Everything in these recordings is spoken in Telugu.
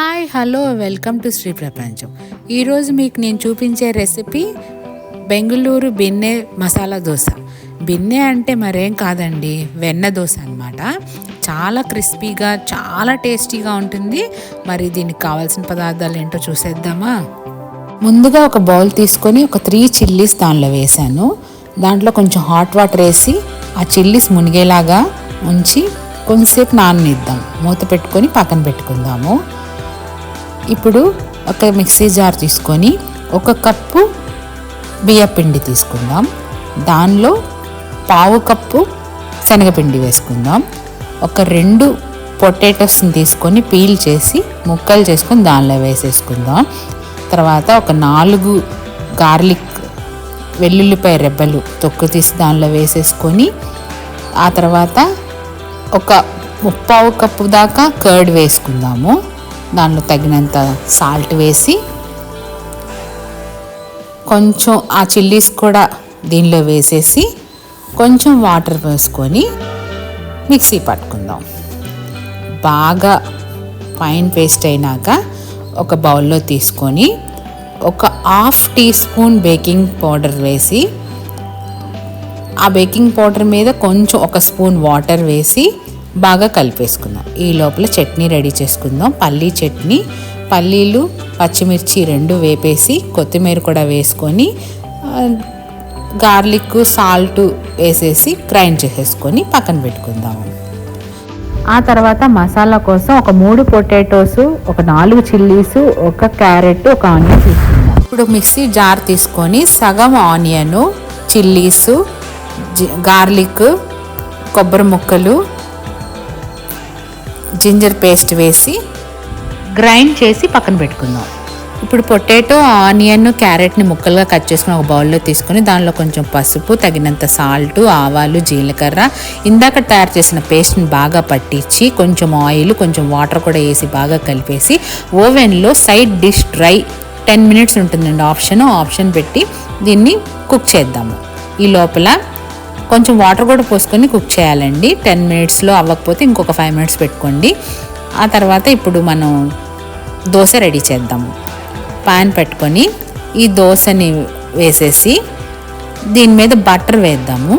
Hi hello welcome to Sri Prapancham. ఈరోజు మీకు నేను చూపించే రెసిపీ బెంగళూరు బిన్నె మసాలా దోశ. బిన్నె అంటే మరేం కాదండి వెన్న దోశ అనమాట చాలా క్రిస్పీగా చాలా టేస్టీగా ఉంటుంది. మరి దీనికి కావాల్సిన పదార్థాలు ఏంటో చూసేద్దామా? ముందుగా ఒక బౌల్ తీసుకొని ఒక త్రీ చిల్లీస్ దానిలో వేసాను దాంట్లో కొంచెం హాట్ వాటర్ వేసి ఆ చిల్లీస్ మునిగేలాగా ఉంచి కొంచెంసేపు నాననిద్దాం. మూత పెట్టుకొని పక్కన పెట్టుకుందాము. ఇప్పుడు ఒక మిక్సీ జార్ తీసుకొని ఒక కప్పు బియ్యపిండి తీసుకుందాం. దానిలో పావు కప్పు శనగపిండి వేసుకుందాం. ఒక రెండు పొటాటోస్ని తీసుకొని పీల్ చేసి ముక్కలు చేసుకొని దానిలో వేసేసుకుందాం. తర్వాత ఒక నాలుగు గార్లిక్ వెల్లుల్లిపాయ రెబ్బలు తొక్కు తీసి దానిలో వేసేసుకొని ఆ తర్వాత ఒక ముప్పావు కప్పు దాకా కర్డ్ వేసుకుందాము. దానిలో తగినంత సాల్ట్ వేసి కొంచెం ఆ చిల్లీస్ కూడా దీనిలో వేసేసి కొంచెం వాటర్ వేసుకొని మిక్సీ పట్టుకుందాం. బాగా ఫైన్ పేస్ట్ అయినాక ఒక బౌల్లో తీసుకొని ఒక half teaspoon baking powder వేసి ఆ బేకింగ్ పౌడర్ మీద కొంచెం ఒక స్పూన్ వాటర్ వేసి బాగా కలిపేసుకుందాం. ఈ లోపల చట్నీ రెడీ చేసుకుందాం. పల్లీ చట్నీ పల్లీలు పచ్చిమిర్చి రెండు వేపేసి కొత్తిమీర కూడా వేసుకొని గార్లిక్ సాల్ట్ వేసేసి గ్రైండ్ చేసేసుకొని పక్కన పెట్టుకుందాము ఆ తర్వాత మసాలా కోసం ఒక మూడు పొటాటోస్ ఒక నాలుగు చిల్లీస్ ఒక క్యారెట్ ఒక ఆనియన్ తీసుకుందాం. ఇప్పుడు మిక్సీ జార్ తీసుకొని సగం ఆనియన్ చిల్లీస్ గార్లిక్ కొబ్బరి ముక్కలు జింజర్ పేస్ట్ వేసి గ్రైండ్ చేసి పక్కన పెట్టుకుందాం. ఇప్పుడు పొటాటో ఆనియన్ క్యారెట్ని ముక్కలుగా కట్ చేసుకుని ఒక బౌల్లో తీసుకొని దానిలో కొంచెం పసుపు తగినంత సాల్ట్ ఆవాలు జీలకర్ర. ఇందాక తయారు చేసిన పేస్ట్ని బాగా పట్టించి కొంచెం ఆయిల్ కొంచెం వాటర్ కూడా వేసి బాగా కలిపేసి ఓవెన్లో side dish dry ten minutes ఉంటుందండి ఆప్షన్. ఆప్షన్ పెట్టి దీన్ని కుక్ చేద్దాము. ఈ లోపల కొంచెం వాటర్ కూడా పోసుకొని కుక్ చేయాలండి. టెన్ మినిట్స్లో అవ్వకపోతే ఇంకొక ఫైవ్ మినిట్స్ పెట్టుకోండి. ఆ తర్వాత ఇప్పుడు మనం దోశ రెడీ చేద్దాము. పాన్ పెట్టుకొని ఈ దోశని వేసేసి దీని మీద బటర్ వేద్దాము.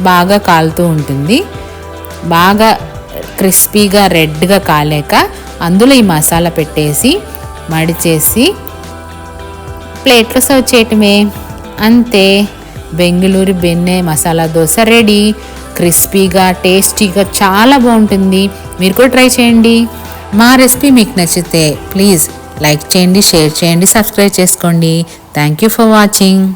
బాగా కాలుతూ ఉంటుంది. బాగా క్రిస్పీగా రెడ్గా కాలేక అందులో ఈ మసాలా పెట్టేసి మడిచేసి ప్లేట్లో సర్వ్ చేయటమే. అంతే. బెంగళూరు బెన్నె మసాలా దోశ రెడీ. క్రిస్పీగా టేస్టీగా చాలా బాగుంటుంది. మీరు కూడా ట్రై చేయండి. మా రెసిపీ మీకు నచ్చితే ప్లీజ్ లైక్ చేయండి షేర్ చేయండి సబ్స్క్రైబ్ చేసుకోండి. Thank you for watching.